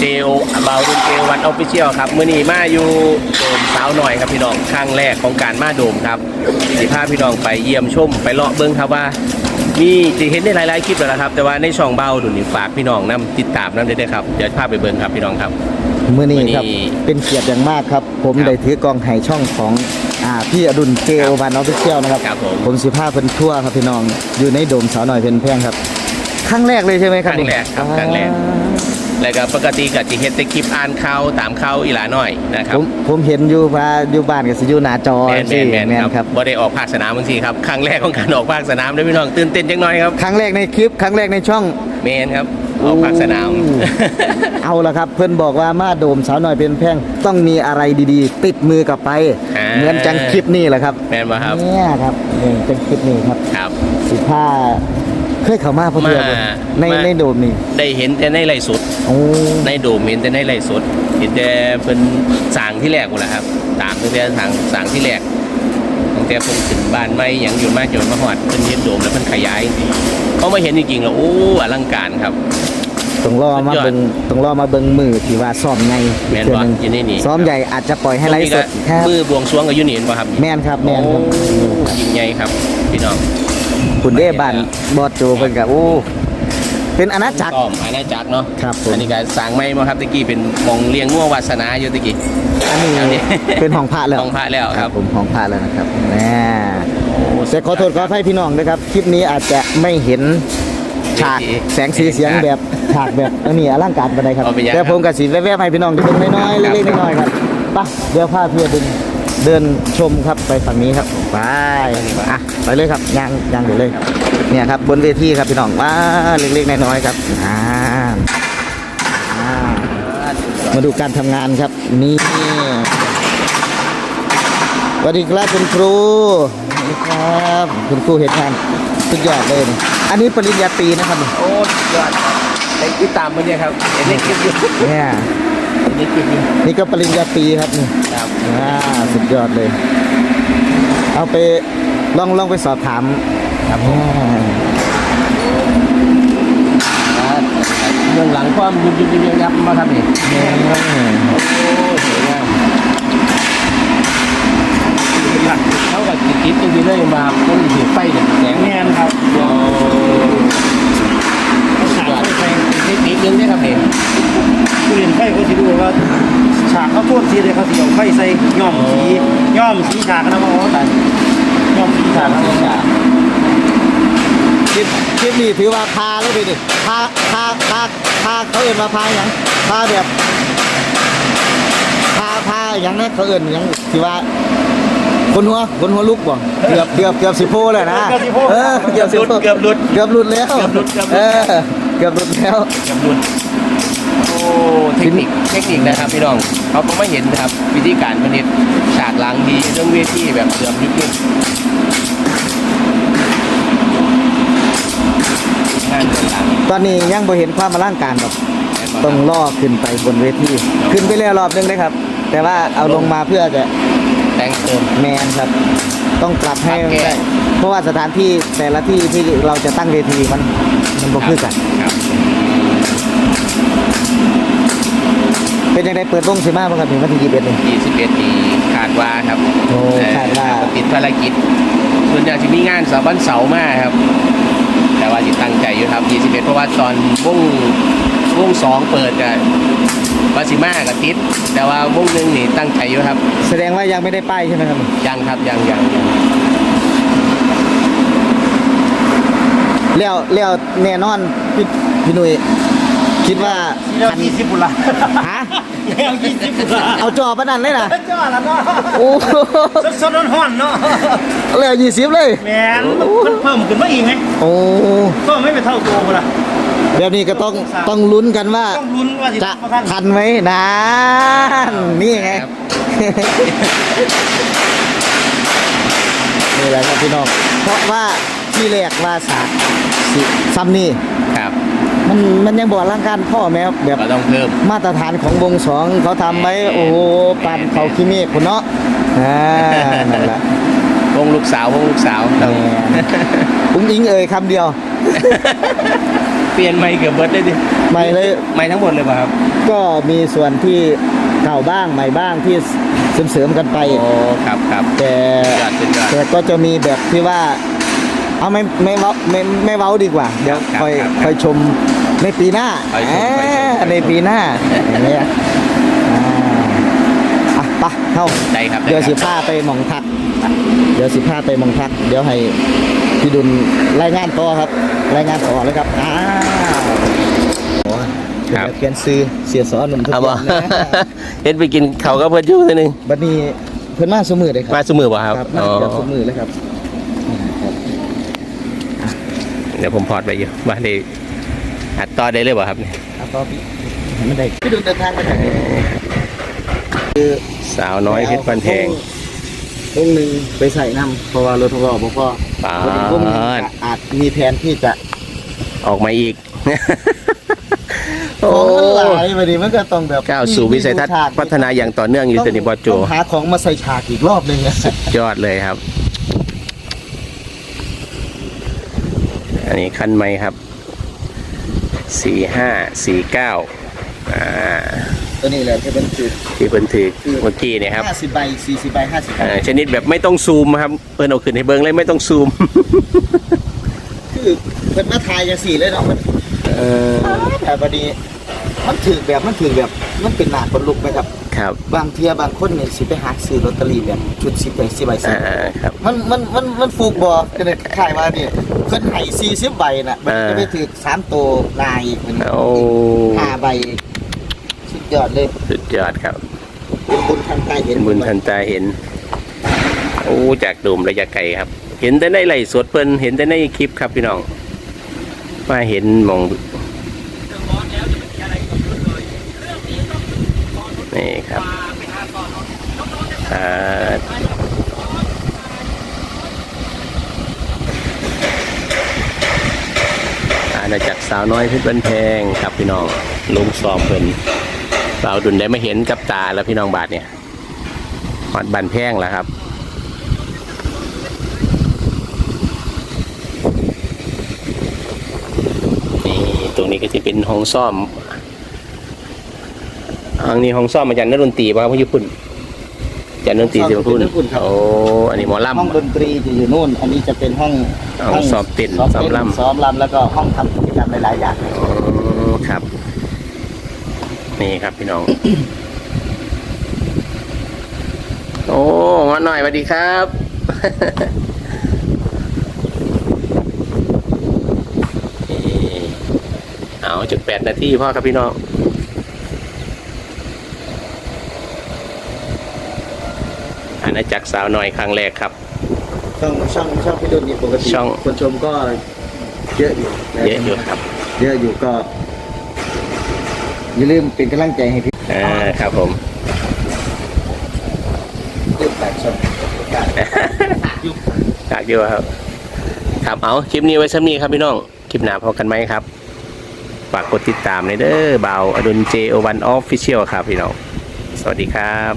เจโอบาวรุ่นเจวันออฟฟิเชียลครับมื้อนี้มาอยู่โดมสาวหน่อยครับพี่น้องครั้งแรกของการมาโดมครับสิพาพี่น้องไปเยี่ยมชมไปเลาะเบิ้งครับว่า มีจะเห็นได้หลายๆคลิปแล้วนะครับ แต่ว่าในช่องเบาดุนี่ฝากพี่น้องนํติดตามนํได้ด้วยครับเดี๋ยวพาไปเบิ้งครับพี่น้องครับมื่อนี้ครับมื้อนี้เป็นเกียรติอย่างมากครับ ผมครับได้ถือกองไห้ช่องของอ่าพี่อดุลเจโอวันออฟฟิเชียลนะครับครับผมผมสิพาเพิ่นทั่วครับพี่น้องอยู่ในโดมสาวหน่อยเพนแพงครับครั้งแรกเลยใช่ไหมครับครั้งแรกครับครั้งแรก แล้วก็ปกติก็จะเฮ็ดแต่คลิปอ่านข่าวตามข่าวอีหลาน้อยนะคผรับมผมเห็นอยู่ว่าอยู่บ้านกับสิอยู่หน้าจอแมนแมนแมนแมนคครัรับบบ่ได้ออกภาคสนามบางทีครับครั้งแรกของการออกภาคสนามเด้อพี่น้องตื่นเต้นจังหน่อยครับครั้งแรกในคลิปครั้งแรกในช่อง แมนครับออกภาคสนามเอาละครับ เพื่อนบอกว่ามาโดมสาวหน่อยเป็นแพงต้องมีอะไรดีๆ ติดมือกลับไป อ่า เหมือนจังคลิปนี่แหละครับแมนบ่ครับเนี่ยครับนี่จังคลิปนี้ครับครับ สิผ้าเคยเข้ามาพอดีมาในมา ในโดมนี่ ได้เห็นแต่ในไลฟ์สดโอ้ ในโดมเห็นแต่ในไลฟ์สดเห็นแต่เพิ่นสร้างที่แรกหมดแล้วครับตามตั้งแต่ทางสร้างที่แรกตั้งแต่เพิ่นขึ้นบ้านใหม่หยังอยู่มาจนมาฮอดเพิ่นเฮ็ดโดมแล้วเพิ่นขยายเขามาเห็นจริงๆแล้วโอ้อลังการครับต้องรอมาสุดยอดเบิงต้องรอมาเบิงมือที่ว่าซ้อมไงแม่นบ่อยู่ในนี่ซ้อมใหญ่อาจจะปล่อยให้ไลฟ์สดครับมือบวงสรวงกับยูนิเห็นป่ะครับ แมนครับแมนครับโอ้ยิ่งใหญ่ครับพี่น้องคุณเด้บันบอดโจเพิ่นกับโอ้ เป็นอาณาจักรอ้อมอาณาจักรเนาะครับผม อันนี้ก็สร้างไม่มาครับตะกี้เป็นหมองเลี้ยงง่ววาสนาอยู่ตะกี้ อันนี้อันนี้เป็นของพระแล้วของพระแล้วครับ ผมของพระแล้วนะครับแหมโอ้แต่ขอโทษขออภัยพี่น้องนะครับคลิปนี้อาจจะไม่เห็นฉากแสงสีเสียงแบบฉากแบบอันนี้อลังการปานใดครับเอาไปยังแต่ผมกับสีแวบๆให้พี่น้องดูน้อยๆเล็กๆน้อยๆครับไปเดี๋ยวพาเพื่อดึง เดินชมครับไปฝั่งนี้ครับไปอะไปเลยครับย่างย่างเดี๋ยวเลยเนี่ยครับบนเวทีครับพี่น้องว้าเล็กๆน้อยๆครับอ่าอ่ามาดูการทำงานครับนี่สวัสดีครับคุณครูสวัสดีครับคุณครูเห็นงานสุดยอดเลยนี่อันนี้ปริญญาตรีนะครับนี่โอ้ยอดครับได้ติดตามมันเนี่ยครับเห็นในคลิปอยู่เนี่ย เห็นในคลิปอยู่นี่ก็ปริญญาตรีครับนี่ครับอ่าสุดยอดเลย เอาไปลองลองไปสอบถามครับผมอ่าเบื้องหลังความยุบยุบยุบยับมาครับนี่เนี่ยโอ้สวยงามเท่ากับจิตจิตจริงๆเลยมาต้องถือไฟเนี่ยแสงแมนครับ โอ้ ฉาก ยอด ไฟ เทคนิคนึงเนี่ยครับนี่ ผู้เรียนไฟเขาสิดูว่าฉากเขาโทษทีเลยเขาสิเอาไฟใส่ย่อมสี ย่อมสีฉากนะว่าโอ้ตายย่อมสีฉากนะว่าคลิปคลิปนี้ถือว่าพาแล้วไปดิพาพาพาพาเขาเอื่นมาพาอย่างพาแบบพาพาอย่างนั้นเขาเอื่นอย่างที่ว่าคนหัวคนหัวลุกบ่เกือบเกือบเกือบสิโพเลยนะเออเกือบสิโพเกือบหลุดเกือบหลุดแล้วเกือบหลุดเกือบหลุดเออเกือบหลุดแล้วเกือบหลุดโอ้ เทคนิคเทคนิคนะครับพี่น้องเขาก็ไม่เห็นนะครับวิธีการผลิตฉากหลังดีเรื่องเวทีแบบเสื่อมยุบยุบงานเดินหลังตอนนี้ยังบ่เห็นความอลังการหรอกต้องล่อขึ้นไปบนเวทีขึ้นไปแล้วรอบนึงได้ครับ แต่ว่าเอาลงมาเพื่อจะแต่งเติมแมนครับ ต้องปรับให้ปรับแก้ได้เพราะว่าสถานที่แต่ละที่ที่เราจะตั้งเวทีมันมันบ่คือกันครับ เป็นยังไงเปิดวงสิมาบ้างครับถึงวันที่21นี่21นี่ขาดว่าครับโอ้เอ่อขาดว่า ติดภารกิจส่วนใหญ่จะมีงานเสาร์วันเสาร์มาครับ แต่ว่าจิตตั้งใจอยู่ครับ21เพราะว่าตอนวงวงสองเปิดกับวาสิมากับติด แต่ว่าวงหนึ่งนี่ตั้งใจอยู่ครับแสดงว่ายังไม่ได้ป้ายใช่ไหมครับ ยังครับยังยังยังแล้วแล้วแน่นอนพี่พี่หนุ่ย คิดว่าเรื่องยี่สิบบุญละฮะเรื่องยี่สิบบุญละเอาจอปะนั่นเลยนะจ้าละเนาะโอ้สดสดๆร้อนๆเนาะแล้วยี่สิบเลยแมนมันเพิ่มขึ้นมาอีกไหมโอ้ก็ไม่เป็นเท่าตัวบุญละแบบนี้ก็ต้องต้องลุ้นกันว่าต้องลุ้นว่าจะจะมาท่านทันไหมนานนี่ไงครับนี่แหละครับพี่น้องเพราะว่าที่แรกว่าสาสิซัมนี่ครับ มันมันยังบอกร่างการพ่อแม่แบบก็ต้องเพิ่มมาตรฐานของวงสองเขาทำไว้โอ้โหปานเขาขี้เมฆคุณเนาะอ่านั่นแหละวงลูกสาววงลูกสาวต้องอุ้งอิงเอ่ยคำเดียวอุ้งอิงเอ่ยคำเดียวอุ้งอิงเอ่ยคำเดียวครับอุ้งอิงเอ่ยคำเดียวครับอุ้งอิงเอ่ยคำเดียวครับเปลี่ยนไม้เกือบเบิร์ดเลยดิใหม่เลยไม้ทั้งหมดเลยป่ะครับ ก็มีส่วนที่เก่าบ้างใหม่บ้างที่เสริมๆกันไปโอ้ครับครับแต่ยอดสุดยอดแต่ก็จะมีแบบที่ว่า เอาไม่ไม่เว้าไม่ไม่เว้าดีกว่า เดี๋ยวครับค่อยครับค่อยชมในปีหน้าค่อยชมค่อยชมอ่าในปีหน้าอย่างเงี้ยอ่าอะไปะเข้า ได้ครับเดี๋ยวสิไครับ พาไปหมองพัก เดี๋ยวสิพาไปหมองพัก เดี๋ยวให้พี่ดุลรายงานต่อครับ รายงานต่อเลยครับอ้าวโอ้ยเดี๋ยวเปลี่ยนซื้อเสียสอนหนุ่มทุกเอาคบ่นนะเฮ็ดไปกินเขาวก็เพิ่นอยู่ตัวหนึงบัดนี้เพิ่นมาสมือเลยครัมาสมือบ่ครับครับมาอ๋อ เกือบสมือเลยครับครับ เดี๋ยวผมพอดไปอยู่ว่าได้อัดต่อได้เลยบ่ครับเนี่ยเอาต่อพี่เห็นมันได้พี่ดุลเดินทางมาจากไหนคือสาวน้อยเพชรพันแพงวงหนึ่งไปใส่น้ำเพราะว่ารถทงรอบ่พอปาวันนี้วงหนึ่งดอาจมีแผนที่จะออกมาอีกขโอ้องมันหลายบัดนี้มันก็ต้องแบบก้าวสู่วิสัยทัศน์พัฒนาอย่างต่อเนื่องอยู่ตัวนี้บอโจต้องหาของมาใส่ฉากอีกรอบหนึงอะยอดเลยครับ นนี้คันไม้ครับสี่ห้าสี่เก้าอ่าตัวนี้แหละที่เป็นคือที่เพิ่นถือเมื่อกี้เนี่ยครับห้าสิบใบสี่สิบใบห้าสิบใบอ่าชนิดแบบไม่ต้องซูมครับเพิ่นเอาขึ้นให้เบิ้งเลยไม่ต้องซูม คือเป็นมาทายกันสี่เลยเนาะมันเออแต่บัดนี้มันถือแบบมันถือแบบมันเป็นหนาคนลุกไหมครับครับบางเทียบางคนเนี่ยสิไปหาซื้อลอตเตอรี่แบบชุดสิบใบสิบใบสิอ่าครับ มันมันมันมันฟูกบอก็เลยขายมาเนี่ยเพิ่นให้สี่สิบใบน่ะมันอ่าจะไปถือสามตัวลายอีกมันโอ้ ห้าใบสุดยอดเลยสุดยอดครับ เป็นบุญทันตาเห็นบุญทันตาเห็น โอ้จากโดมระยะไกลครับ เห็นแต่ในไลฟ์สดเพิ่นเห็นแต่ในคลิปครับพี่น้องมาเห็นหมอง นี่ครับอาอาณาจักรสาวน้อยเพชรบันแพงครับพี่น้องลุงซอมเพิ่นเราดุนได้มาเห็นกับตาแล้วพี่น้องบาทเนี่ยหอดบันแพงแล้วครับนี่ตรงนี้ก็จะเป็นห้องซ่อม องนี้ห้องซ่อมมาจากนักดนตรีป่ะครับพี่ญี่ปุ่นจากนักดนตรีสิบพุ่นโอ้อันนี้หมอลำห้องดนตรีจะอยู่นู่น อันนี้จะเป็นห้องห้องซ้อมเต้นซ้อมซ้อมเต้นรำซ้อมรำแล้วก็ห้องทำกิจกรรมหลายๆอย่างอ๋อครับ นี่ครับพี่น้องโอ้มาหน่อยสวัสดีครับนี่เอาจุดแปดนาทีพ่อครับพี่น้อง อาณาจักรสาวหน่อยครั้งแรกครับ ช่องช่องช่องพี่ดุลนี่ปกติช่อง คนชมก็เยอะอยู่นเยอะอยู่ครับเยอะอยู่ก็อย่าลืมเป็นกำลังใจให้พี่อ่าครับผม ดุลแปดชมอยากอยู่ครับ ครับเอาคลิปนี้ไว้สักนี้ครับพี่น้อง คลิปหน้าพอกันไหมครับ ฝากกดติดตามในเด้อเบาอดุลเจโอวันออฟฟิเชียลครับพี่น้อง สวัสดีครับ